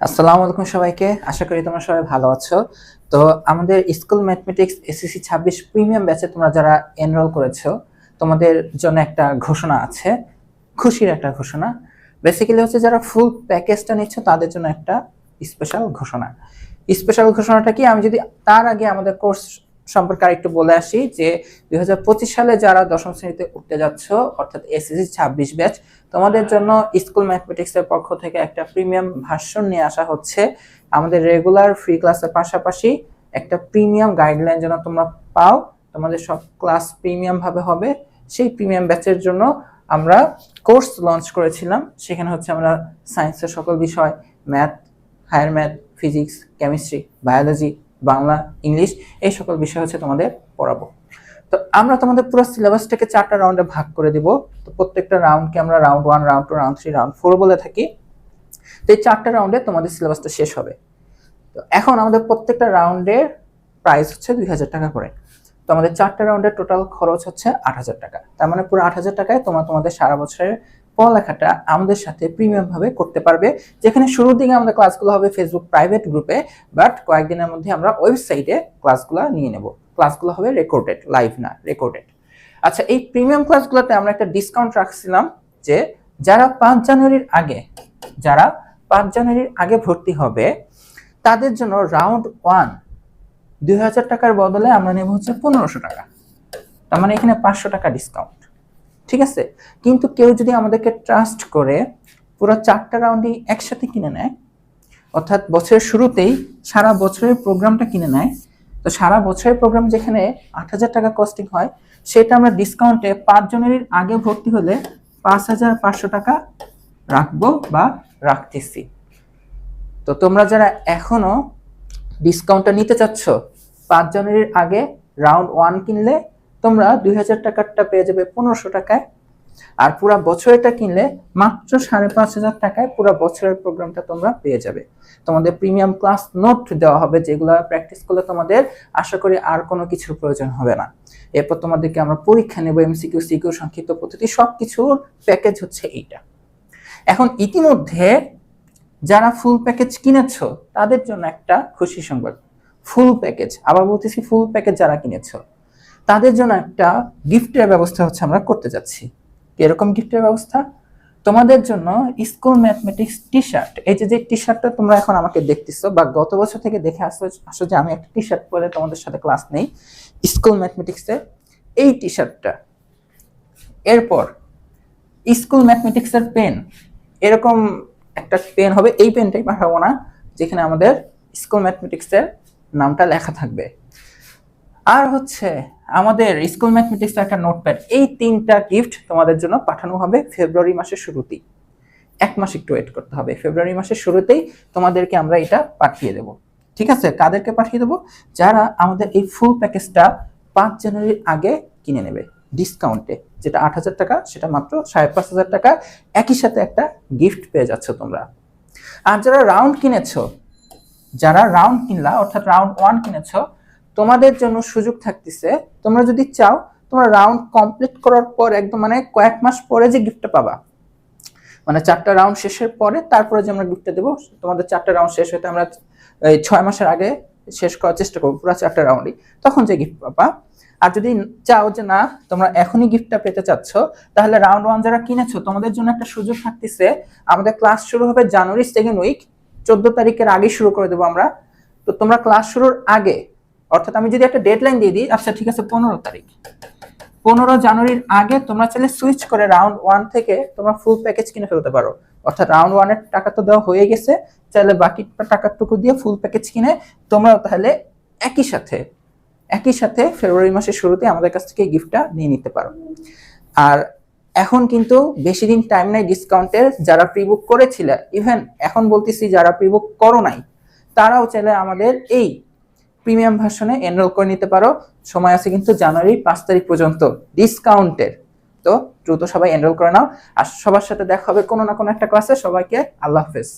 আসসালামু আলাইকুম সবাইকে। আশা করি তোমরা সবাই ভালো আছো। তো আমাদের স্কুল ম্যাথমেটিক্স এসএসসি ছাব্বিশ প্রিমিয়াম ব্যাচে তোমরা যারা এনরোল করেছ, তোমাদের জন্য একটা ঘোষণা আছে। খুশির একটা ঘোষণা। বেসিক্যালি হচ্ছে যারা ফুল প্যাকেজটা নিচ্ছ, তাদের জন্য একটা স্পেশাল ঘোষণা। স্পেশাল ঘোষণাটা কি? আমি যদি তার আগে আমাদের কোর্স সম্পর্কে আরেকটু বলে আসি যে দু হাজার পঁচিশ সালে যারা দশম শ্রেণীতে উঠতে যাচ্ছ, অর্থাৎ এসএসসি ছাব্বিশ ব্যাচ, তোমাদের জন্য স্কুল ম্যাথমেটিক্সের পক্ষ থেকে একটা প্রিমিয়াম ভার্সন নিয়ে আসা হচ্ছে। আমাদের রেগুলার ফ্রি ক্লাসের পাশাপাশি একটা প্রিমিয়াম গাইডলাইন যেন তোমরা পাও, তোমাদের সব ক্লাস প্রিমিয়াম ভাবে হবে। সেই প্রিমিয়াম ব্যাচের জন্য আমরা কোর্স লঞ্চ করেছিলাম। সেখানে হচ্ছে আমরা সায়েন্সের সকল বিষয়, math, higher math, physics, chemistry, biology Bangla, English, এই সকল বিষয় হচ্ছে তোমাদের পড়াবো। তো আমরা তোমাদের পুরো সিলেবাসটাকে চারটা রাউন্ডে ভাগ করে দিব। তো প্রত্যেকটা রাউন্ডকে আমরা round one round two round three round four বলে থাকি। তো এই চারটা রাউন্ডে তোমাদের সিলেবাসটা শেষ হবে। তো এখন আমাদের প্রত্যেকটা রাউন্ডের প্রাইস হচ্ছে দুই হাজার টাকা করে। তো আমাদের চারটা রাউন্ডের টোটাল খরচ হচ্ছে আট হাজার টাকা। তার মানে পুরো আট হাজার টাকায় তোমরা তোমাদের সারা বছরের পড়ালেখাটা আমাদের সাথে প্রিমিয়াম ভাবে করতে পারবে। যেখানে শুরুর দিকে আমাদের ক্লাসগুলো হবে ফেসবুক প্রাইভেট গ্রুপে বাট কয়েকদিনের মধ্যে আমরা ওয়েবসাইটে ক্লাসগুলো নিয়ে নেব। ক্লাসগুলো হবে রেকর্ডেড লাইভ না রেকর্ডেড আচ্ছা এই প্রিমিয়াম ক্লাসগুলোতে আমরা একটা ডিসকাউন্ট রাখছিলাম যে যারা পাঁচ জানুয়ারির আগে, যারা পাঁচ জানুয়ারির আগে ভর্তি হবে, তাদের জন্য রাউন্ড ওয়ান দুই হাজার টাকার বদলে আমরা নেব হচ্ছে পনেরোশো টাকা। তার মানে এখানে পাঁচশো টাকা ডিসকাউন্ট ঠিক আছে? কিন্তু কেউ যদি আমাদেরকে ট্রাস্ট করে, পুরো চারটা রাউন্ডই একসাথে কিনে নেয়, অর্থাৎ বছরের শুরুতেই সারা বছরের প্রোগ্রামটা কিনে নেয়, তো সারা বছরের প্রোগ্রাম যেখানে আট হাজার টাকা কস্টিং হয়, সেটা আমরা ডিসকাউন্টে পাঁচ জনের আগে ভর্তি হলে পাঁচ হাজার পাঁচশো টাকা রাখব বা রাখতেছি। তো তোমরা যারা এখনও ডিসকাউন্টটা নিতে চাচ্ছ, পাঁচ জনের আগে রাউন্ড ওয়ান কিনলে তোমরা দুই হাজার টাকারটা পেয়ে যাবে পনেরোশো টাকায়। আর পুরো বছরেরটা কিনলে মাত্র সাড়ে পাঁচ হাজার টাকায় পুরো বছরের প্রোগ্রামটা তোমরা পেয়ে যাবে। তোমাদের প্রিমিয়াম ক্লাস নোট দেওয়া হবে, যেগুলো প্র্যাকটিস করলে তোমাদের আশা করি আর কোনো কিছুর প্রয়োজন হবে না। এরপর তোমাদেরকে আমরা পরীক্ষা নেব, এমসিকিউ, সিকিউ, সংক্ষিপ্ত পদ্ধতি সব কিছুর প্যাকেজ হচ্ছে এইটা। এখন ইতিমধ্যে যারা ফুল প্যাকেজ কিনেছ, তাদের জন্য একটা খুশি সংবাদ। ফুল প্যাকেজ, আবার বলতেছি ফুল প্যাকেজ যারা কিনেছ। তাদের জন্য একটা গিফটের ব্যবস্থা হচ্ছে আমরা করতে যাচ্ছি। এরকম গিফটের ব্যবস্থা? তোমাদের জন্য স্কুল ম্যাথমেটিক্স টি শার্ট এই যে যে টি শার্টটা তোমরা এখন আমাকে দেখতেছো বা গত বছর থেকে দেখে আসো আসো যে আমি একটা টি শার্ট পরে তোমাদের সাথে ক্লাস নেই। স্কুল ম্যাথমেটিক্সের এই টি শার্টটা এরপর স্কুল ম্যাথমেটিক্সের পেন। এরকম একটা পেন হবে, এই পেনটাই পাঠাবো না, যেখানে আমাদের স্কুল ম্যাথমেটিক্সের নামটা লেখা থাকবে। আর হচ্ছে আমাদের স্কুল ম্যাথমেটিক্স একটা নোটপ্যাড এই তিনটা গিফট তোমাদের জন্য পাঠানো হবে ফেব্রুয়ারি মাসের শুরুতেই। এক মাস একটু ওয়েট করতে হবে, ফেব্রুয়ারি মাসের শুরুতেই তোমাদেরকে আমরা এটা পাঠিয়ে দেব। ঠিক আছে? কাদেরকে পাঠিয়ে দেবো? যারা আমাদের এই ফুল প্যাকেজটা পাঁচ জানুয়ারির আগে কিনে নেবে ডিসকাউন্টে যেটা আট হাজার টাকা, সেটা মাত্র সাড়ে পাঁচ হাজার টাকা। একই সাথে একটা গিফট পেয়ে যাচ্ছ তোমরা। আর যারা রাউন্ড কিনেছো, যারা রাউন্ড কিনলা, অর্থাৎ রাউন্ড ওয়ান কিনেছো তোমাদের জন্য সুযোগ থাকতেছে, তোমরা যদি চাও, তোমরা রাউন্ড কমপ্লিট করার পর একদম মানে কয়েক মাস পরে যে গিফটটা পাবা। মানে চারটা রাউন্ড শেষের পরে তারপরে যে আমরা গিফটটা দেবো, তোমাদের চারটা রাউন্ড শেষ হতে আমরা, এই ছয় মাসের আগে শেষ করার চেষ্টা করব পুরো চারটা রাউন্ডই তখন যে গিফট পাবা। আর যদি চাও যে না, তোমরা এখনই গিফটটা পেতে চাচ্ছ, তাহলে রাউন্ড ওয়ান যারা কিনেছো, তোমাদের জন্য একটা সুযোগ থাকতেছে। আমাদের ক্লাস শুরু হবে জানুয়ারি সেকেন্ড উইক চোদ্দ তারিখের আগে শুরু করে দেবো আমরা। তো তোমরা ক্লাস শুরুর আগে অর্থাৎ আমি যদি একটা ডেডলাইন দিয়ে দিই আচ্ছা ঠিক আছে, পনেরো তারিখ। পনেরো জানুয়ারির আগে তোমরা চাইলে সুইচ করে রাউন্ড ওয়ান থেকে তোমরা ফুল প্যাকেজ কিনে ফেলতে পারো। অর্থাৎ রাউন্ড ওয়ানের টাকা তো দেওয়া হয়ে গেছে, চাইলে বাকি টাকাটুকু দিয়ে ফুল প্যাকেজ কিনে তোমরা তাহলে একই সাথে একই সাথে ফেব্রুয়ারি মাসের শুরুতে আমাদের কাছ থেকে গিফটটা নিয়ে নিতে পারো। আর এখন কিন্তু বেশি দিন টাইম নাই ডিসকাউন্টের যারা প্রিবুক করেছিল ইভেন এখন বলতেছি যারা প্রিবুক করো নাই, তারাও চাইলে আমাদের এই প্রিমিয়াম ভার্সনে এনরোল করে নিতে পারো। সময় আছে কিন্তু জানুয়ারি পাঁচ তারিখ পর্যন্ত। ডিসকাউন্টের তো দ্রুত সবাই এনরোল করে নাও। আর সবার সাথে দেখা হবে কোনো না কোনো একটা ক্লাসে সবাইকে আল্লাহ হাফেজ।